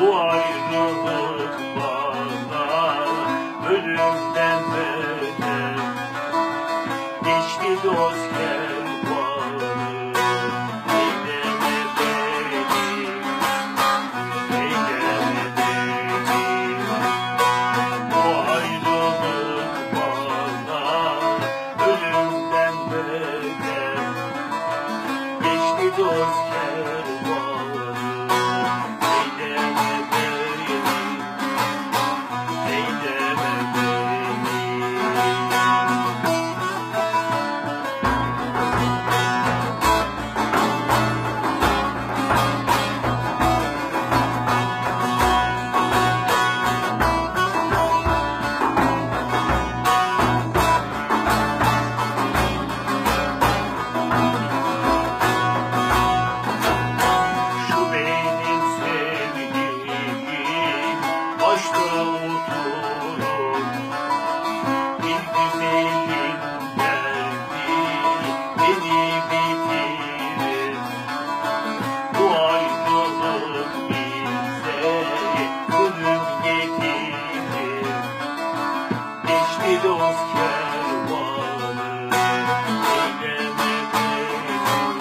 bu ayrılık bana ölümden beter. Geçti dost. Fidoz kervanı Eyleme peyman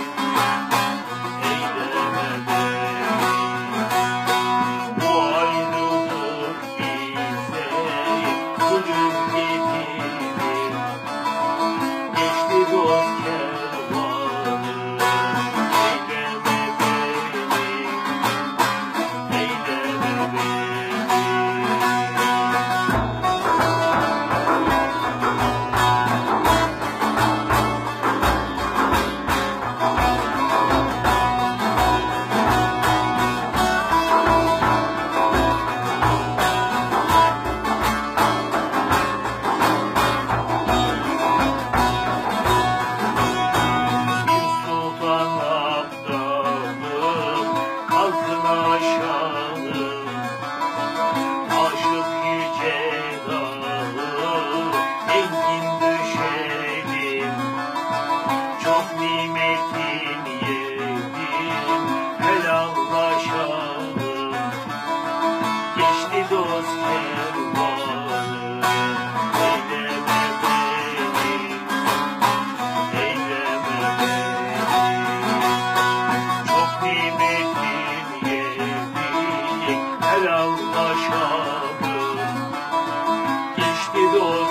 Eyleme peyman Bu ayrılık bize Zulüm getir Lord.